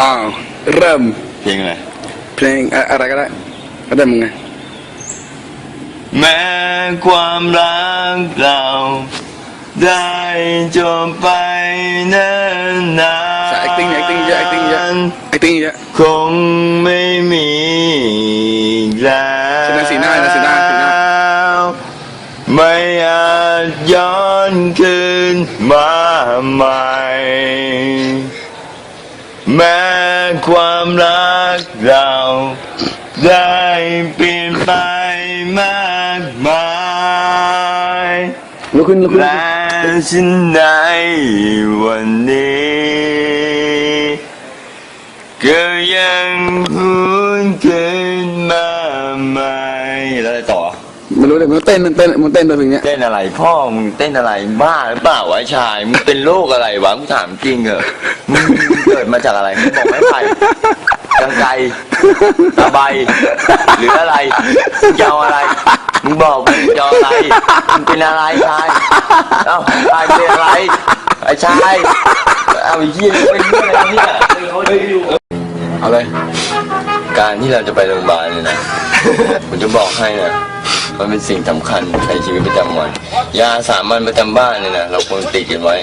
อ้าวเริ่มเพลงอะไรเพลงอะอะไรก็ได้ก็ได้มึงไงแม้ความรักเรา ได้จบไปเนิ่นนานใส่ acting เยอะ acting เยอะ acting เยอะ acting เยอะ คงไม่มีอีกแล้วแสดงสีหน้านะสีหน้าสีหน้า ไม่อาจย้อนคืนมาใหม่ แม้ความรักเราได้เปลี่ยนไปมากมายลุกขึ้นลุกขึ้นและฉันในวันนี้ก็ยังพูนขึ้น ไม่รู้เลยมันเต้นมันเต้นมันเต้นตัวเพลงเนี้ยเต้นอะไร พ่อมึงเต้นอะไรบ้าหรือเปล่าวะไอ้ชายมึงเป็นโรคอะไรวะมึงถามจริงเหรอมึงเกิดมาจากอะไรมึงบอกไม่ไปกังไกรตะไบหรืออะไรมึงจะเอาอะไรมึงบอกมึงจะเอาอะไรมึงเป็นอะไรชายเอ้าชายเป็นอะไรไอ้ชายเอาไอ้เหี้ยเป็นเรื่องอะไรเนี่ยเขาดูอยู่เอาเลย การที่เราจะไปโรงพยาบาลเนี่ยนะ ผมจะบอกให้นะ มันเป็นสิ่งสำคัญในชีวิตประจำวัน ยาสามัญประจำบ้านเนี่ยนะเราควรติดกันไว้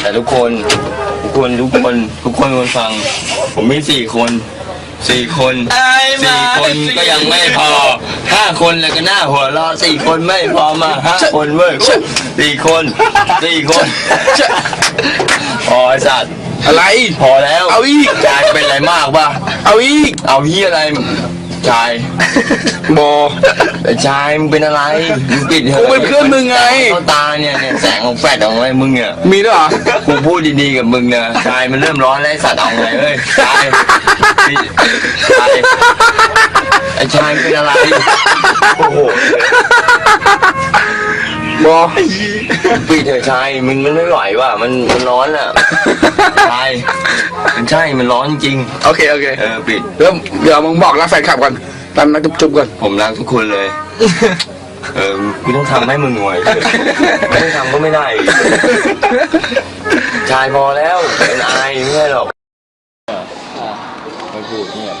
แต่ทุกคนทุกคนทุกคนทุกคนควรฟัง ผมมีสี่คนสี่คนสี่คนก็ยังไม่พอห้าคนแล้วก็หน้าหัวเราะสี่คนไม่พอมาห้าคนเว้ยสี่คนสี่คนพอไอ้สัตว์อะไรพอแล้ว เอาอีกจายเป็นอะไรมากปะเอาอีกเอาเฮียอะไร ชายบอไอ้ชายมึงเป็นอะไรมึงปิดเถกูอะเป็นเพื่อนมึงไง เข้าตาเนี่ยเนี่ยแสงของแฟลชของอะไรมึงเนี่ยมีด้วยเหรอกูพูดดีๆกับมึงนะชายมันเริ่มร้อนแล้วไอ้สัตว์เอาไงเอ้ยชายชายไอ้ชายเป็นอะไรโอ้โห บอปิดเถอะชายมึงมันไม่ไหวว่ะมันมันร้อนอะชายมันใช่มันร้อนจริง โอเคโอเคเออปิดเริ่มเดี๋ยวมึงบอกรักแฟนคลับก่อนตอนนักจุ๊บๆก่อนผมรักทุกคนเลย เออกูต้องทำให้มึงหน่วยไม่ทำก็ไม่ได้ชายพอแล้วเป็นอายไม่ใช่หรอกไปพูดเนี่ย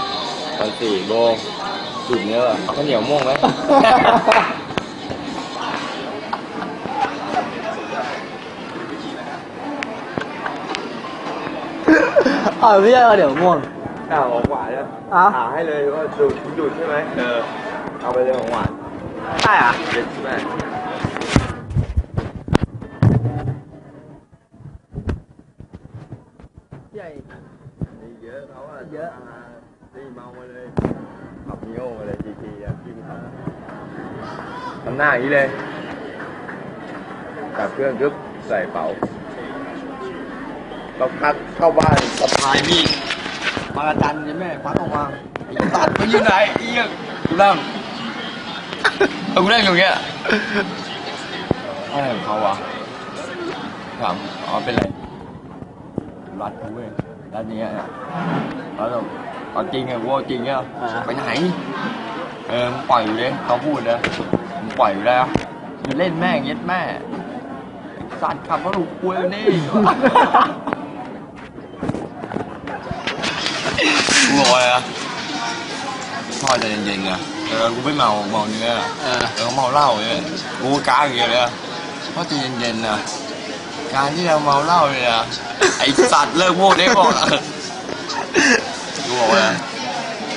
ตอนสี่โมงจุดเนี้ยเอข้าวเหนียวม่วงไหม เอาพี่เอาเดี๋ยวม่วง อ้าวของหวานเนี่ยอ้าว หาให้เลยว่าดูดดูดใช่ไหมเออเอาไปเลยของหวานได้เหรอะเด็ดใช่ไหมใหญ่เยอะเขาอะเยอะตีเมามาเลยขับนิโอมาเลยจีทีอะที่มีทำทำหน้าอย่างนี้เลยจับเครื่องกึ๊บใส่เป๋า เราพักเข้าบ้านสะพายมีดมาจันใช่ไหมพักออกมาตัดไปอยู่ไหนเอียงกูนั่งเอากูนั่งอยู่เงี้ยอะไรของเขาวะถามอ๋อเป็นไรรัดกูเว้ยรัดเนี้ยนะแล้วเอาจริงอะว่าจริงอะไปไหนเออมึงปล่อยอยู่ดิเขาพูดนะมึงปล่อยอยู่ได้อะอย่าเล่นแม่งเย็ดแม่สัตว์ขับรถถูกคุยนี่ บอกเลยอะพ่อใจเย็นๆนะเออกูไม่เมาเมาเนื้ออะเออ เออเมาเหล้าเนี่ยกูกล้าอย่างเงี้ยเลยอะพ่อใจเย็นๆนะการที่เราเมาเหล้าเนี่ยนะไอสัตว์เลิกพูดได้บอกอะกูบอกเลยนะ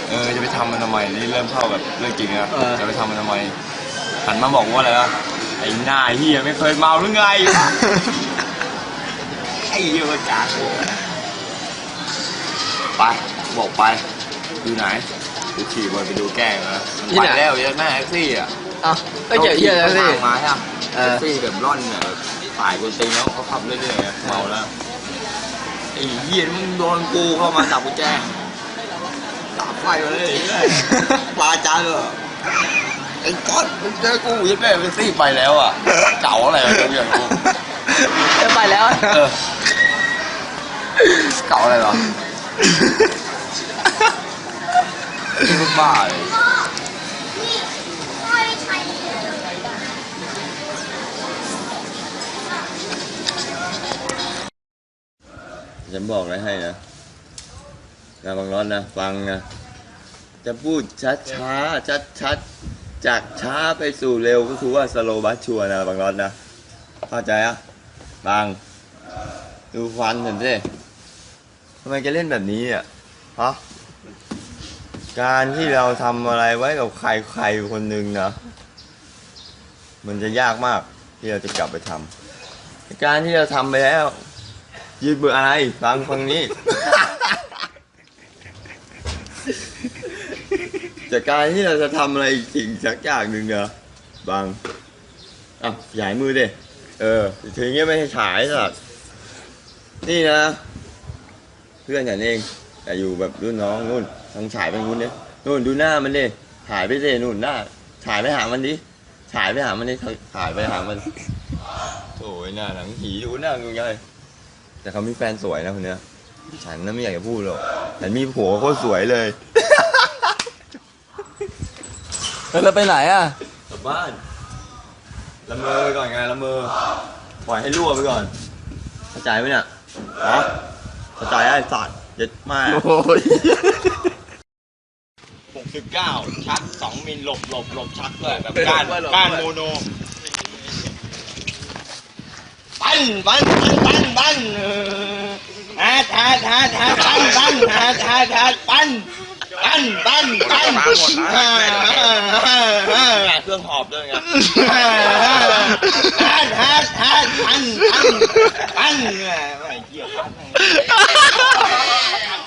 เออจะไปทำมันทำไมนี่เริ่มเข้าแบบเรื่องจริงนะเออ จะไปทำมันทำไมหันมาบอกว่าอะไรนะไอ้หน้าเฮียไม่เคยเมาหรือไงวะไอ้เหี้ยมันกากเลยไป บอกไป อยู่ไหนกูขี่บอลไปดูแกล้งนะมันที่ไปไหน แล้วยัดแม่แท็กซี่อะเอ้าไม่เจอเหี้ยแล้วสิขาขี่มาใช่ไหมเอแท็อ กซี่แบบร่อนเนี่ยแบบสายกูตีแล้วเขาขับเรื่อยๆอะเมาแล้วไอ้เหี้ยมึงโดนกูเข้ามาจับกูแจ้งจับไฟมาเลยปลาจ้าเลยไอ้ก้อนมึงเจอกูยัดแม่แท็กซี่ไปแล้วอะเก่าอะไรวะเจ้าอย่างกู จะไปแล้ว เออเก่าอะไรวะ นี่มันบ้าเลยฉันบอกอะไรให้นะนะบางร้อนนะ ฟังนะ จะพูดช้าช้าชัดชัดจากช้าไปสู่เร็วก็คือว่าสโลบัสชัวนะบางร้อนนะ เข้าใจอะ บาง ดูควันเห็นสิทำไมแกเล่นแบบนี้อะ ฮะการที่เราทำอะไรไว้กับใครใครคนหนึ่งนะมันจะยากมากที่เราจะกลับไปทำการที่เราทำไปแล้วยืดเบื่ออะไรฟังฟังนี้ จากการที่เราจะทำอะไรสิ่งสักอย่างหนึ่งเนอะบางอะหยายมือดิเออถึงเงี้ยไม่ให้ฉายสักนี่นะ เพื่อนฉันเอง แต่อยู่แบบรุ่นน้องนู่นต้งฉายไปนู่นดินู่นดูหน้ามันดิถ่ายไปดินู่นหน้าถ่ายไปหามันดิถ่ายไปหามันดิถ่ายไปหามันโอ้ยหน้าหนังผีดูหน้างูใหญ่แต่เขามีแฟนสวยนะคนเนี้ยฉันน่ะไม่อยากจะพูดหรอกแต่มีผัวโคตรสวยเลยแล้วไปไหนอะกลับบ้านละเมอไปก่อนไงละเมอปล่อยให้รั่วไปก่อนเข้าใจไหมเนี่ยฮะเข้าใจไอ้สัตว์ เย็ดมากโอ้ยหกสิบเก้าชักสองมิลหลบหลบหลบชักด้วยแบบก้านก้านโมโนปั้นปั้นปั้นปั้นฮัดฮัดฮัดฮัดปั้นปั้นฮัดฮัดฮัดปั้นปั้นปั้นปั้นเครื่องหอบด้วยไงฮัดฮัดฮัดปั้นปั้นปั้นไม่เกี่ยวปั้น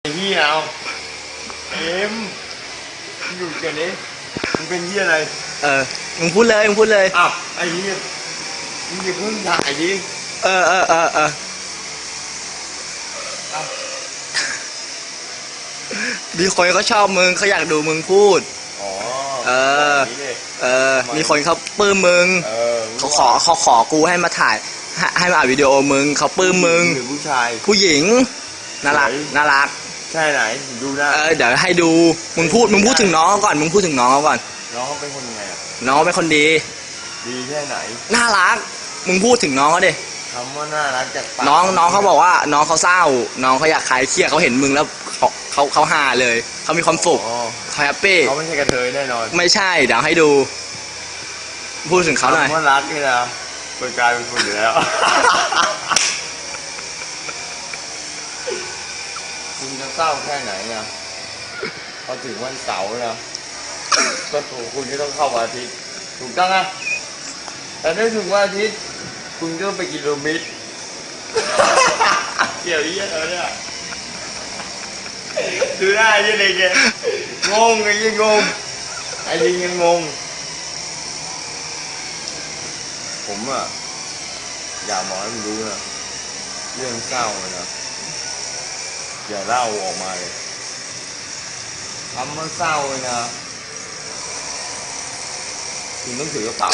ไอ้เหี้ยเอาเอ็มอยู่กันนี้มึงเป็นเหี้ยอะไรเออ มึงพูดเลย มึงพูดเลย อ้าวไอ้เหี้ยมึงอย่าเพิ่งถ่ายดิเออเออเออเออมีคนเขาชอบมึงเขาอยากดูมึงพูด อ๋อเออ แบบนี้ดิเออ มีคนเขาปลื้มมึง เออเขาขอเขาขอกูให้มาถ่าย ให้ให้มาอัดวิดีโอมึงเขาปลื้มมึง หรือผู้ชาย ผู้หญิงน่ารักไหนน่ารักใช่ไหนดูหน้าเออเดี๋ยวให้ดูมึงพูดมึงพูดถึงน้องเขาก่อนมึงพูดถึงน้องเขาก่อน น้องเขาเป็นคนยังไงอะน้องเป็นคนดี ดีแค่ไหนน่ารัก มึงพูดถึงน้องเขาดิ คำว่าน่ารักจากปากน้องน้องเขาบอกว่าน้องเขาเศร้า น้องเขาอยากคลายเครียดเขาเห็นมึงแล้วเขาเขาเขาฮาเลย เขามีความสุขอ๋อเขาแฮปปี้เขาไม่ใช่กระเทยแน่นอนไม่ใช่เดี๋ยวให้ดู พูดถึงเขาหน่อยคำว่ารักนี่นะ เป็นกลายเป็นคนอยู่แล้ว คุณจะเศร้าแค่ไหนนะพอถึงวันเสาร์นะก็ถูกคุณก็ต้องเข้าวันอาทิตย์ ถูกต้องอะแต่ถ้าถึงวันอาทิตย์ คุณก็ไปกินโรมิตรเกี่ยวเยี่ยอะไรเนี่ยดูได้ยังไงแกงงไอ้ยังงงไอ้ยังยังงง ผมอะอยากบอกให้มึงรู้นะเรื่องเศร้าเลยนะอย่าเล่าออกมาเลยคำว่าเศร้าเลยนะคุณต้องถือกระเป๋า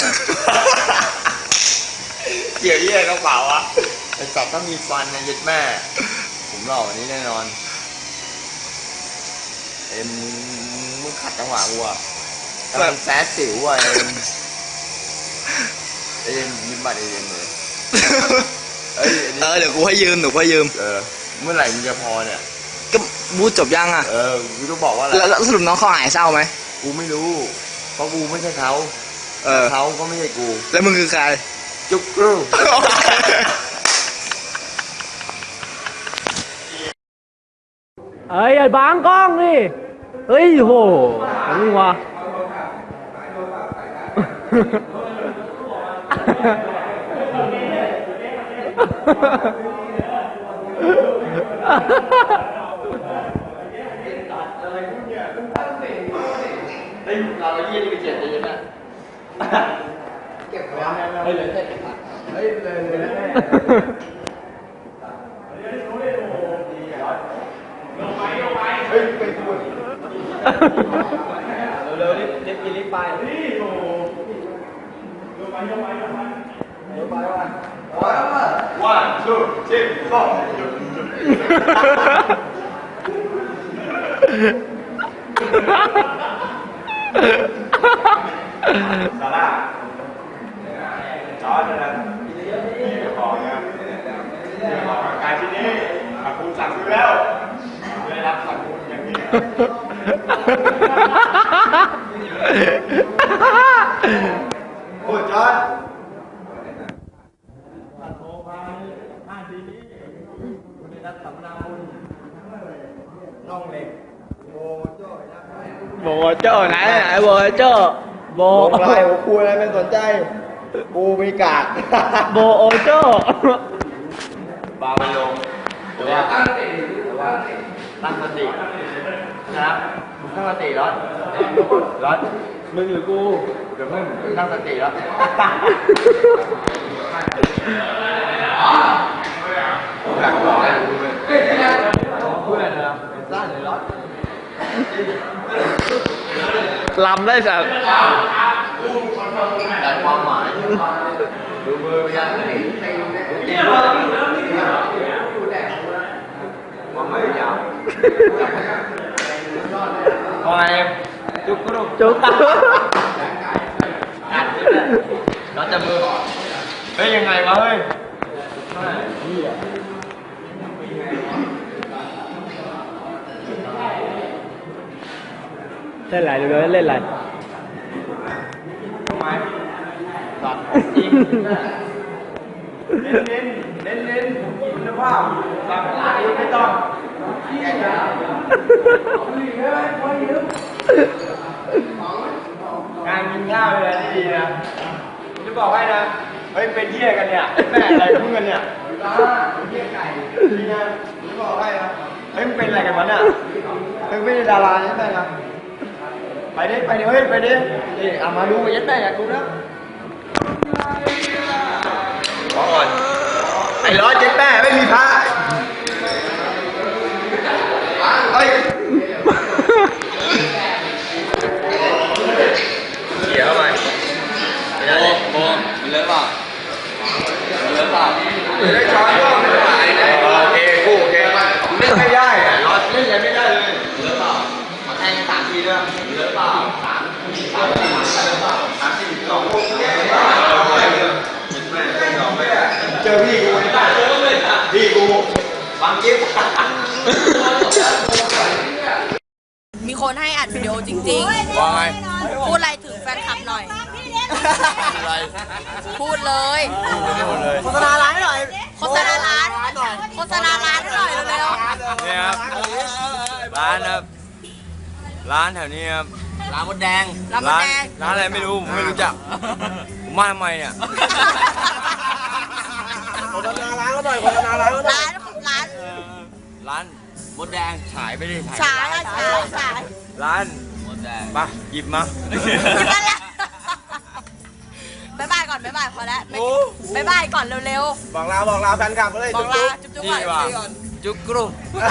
เกี่ยวเยี่ยกระเป๋าอะไอ้สัตว์ต้องมีฟันนะยึดแม่ ผมหล่อวันนี้แน่นอน เอ็มมึงมึงขัดจังหวะกูอะกำลังแซดสิวอะเอ็ม เอ็มยืมบัตรเอ็มเลยเอ้ยอันนี้เออเดี๋ยวกูให้ยืมเดี๋ยวกูให้ยืมเออเมื่อไหร่มึงจะพอเนี่ย ก็พูดจบยังอะเออกูต้องบอกว่าอะไรแล้วแล้วสรุปน้องเขาหายเศร้าไหมกูไม่รู้ เพราะกูไม่ใช่เขาเออเขาก็ไม่ใช่กู แล้วมึงคือใคร จุกกรูเอ้ยไอ้บางกล้องนี่เฮ้ยโหมึงวะ เฮ้ยเราเยี่ยนี่ไปเจ็บเลยนะเก็บของเฮ้ยเหลือแค่เก็บผักเฮ้ยเลยเลยนะเฮ้ยเป็นคนเร็วๆรีบรีบกินรีบไป ยกูอะไรไม่สนใจกูมีกากโบโอโจ้บามั นลงหรือว่าตั้งสติหรือว่าตั้งสตินะครับตั้งสติร้อนร้อนมึงหรือกูเดี๋ยวมึงตั้งสติแล้วหลักบอกแล้วพูดอะไรนะร้านหรือร้อนลำได้สัตว์แต่ความหมายดูมือยั งไม่ตีตีความหมายยาวพอไงจุกกรุบจุกอัดเราจะมือเฮ้ยยังไงวะเฮ้ยเล่นอะไรเดี๋ยวเล่นอะไรตัดจริงเน้นเน้นเน้นคุณภาพสั่งคุณไม่ต้องงานกินข้าวเลยนะที่ดีนะผมจะบอกให้นะเฮ้ยเป็นเที่ยกันเนี่ยแม่อะไรพูดกันเนี่ยนี่นะผมจะบอกให้นะเฮ้ยมึงเป็นอะไรกันวะเนี่ยมึงไม่ได้ดาราใช่ไหมครับไปดิไปดิเฮ้ยไปดินี่เอามาดูมายัดได้อยากดูนะขอก่อนไอ้ร้อนเจ็ดแม่ไม่มีพระเฮ้ย เดี๋ยวมาไม่ได้เลยโมมันเลิกเปล่ามันเลิกเปล่าไม่ได้ช้อนก็ไม่ได้โอเคกูโอเคเล่นไม่ได้อะรอเล่นยังไม่ได้เลยเลิกเปล่ามาแทงสามทีด้วยเลิกเปล่าสามสามสี่เลิกเปล่าสามสี่สองเจอพี่กูพี่กู ฟังกิ๊บมีคนให้อัดวิดีโอจริงว่าไงๆ พูดอะไรถึงแฟนคลับหน่อย อะไรพูดเลย ไม่หมดเลย โฆษณาร้านหน่อยโฆษณาร้าน โฆษณาร้านหน่อยเร็วเนี่ยครับ ร้านครับ ร้านแถวนี้ครับ ร้านมดแดง ๆรับร้านแดง ร้านอะไรไม่รู้ ผมไม่รู้จัก ผมมาทำไมเนี่ย โฆษณาร้านก็หน่อยโฆษณาร้านก็หน่อยร้านร้าน ร้านมดแดงฉายไปดิฉายอะฉายฉายร้านมดแดงมาหยิบมาหยิบมาแล้วบ๊ายบายก่อนบ๊ายบายพอแล้วบ๊ายบายก่อนเร็วบอกลาบอกลาแฟนคลับก็เลยๆบอกลาจุ๊บๆก่อนดีว่ะจุ๊บๆก่อนจุกกรุบอะ